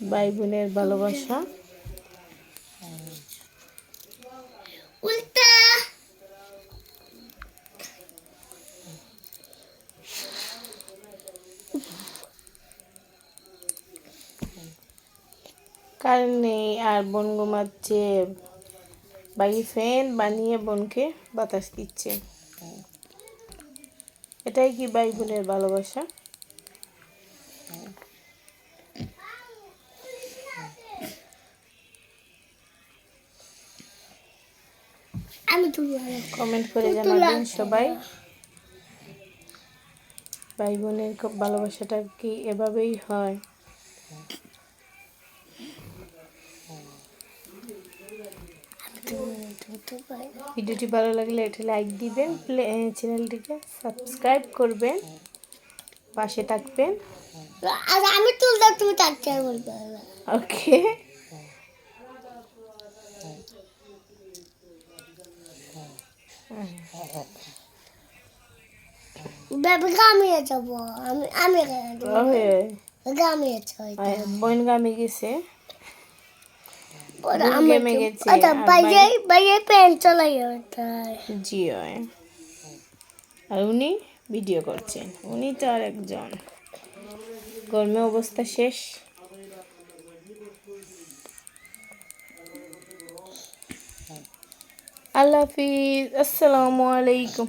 ভাই বোনের ভালোবাসা কারেন্ট নেই আর বোন ঘুমাচ্ছে? ভাই ফ্যান বানিয়ে বোনকে বাতাস দিচ্ছে। এটাই কি ভাই বোনের ভালোবাসা? আমি কমেন্ট করে জানাবেন সবাই। ভাই বোনের খুব ভালোবাসাটা কি এভাবেই হয়? ভিডিওটি ভালো লাগলে এটি লাইক দিবেন প্লে চ্যানেলটিকে সাবস্ক্রাইব করবেন পাশে থাকবেন। আর আমি তুলতে তুমি তার ওকে আমি আমি বোন গেছে। গেছে। আর বাইরে বাইরে পেন চালাই জি আর উনি ভিডিও করছেন। উনি তো আর একজন। গরমে অবস্থা শেষ। আল্লাহ হাফিজ আসসালামু আলাইকুম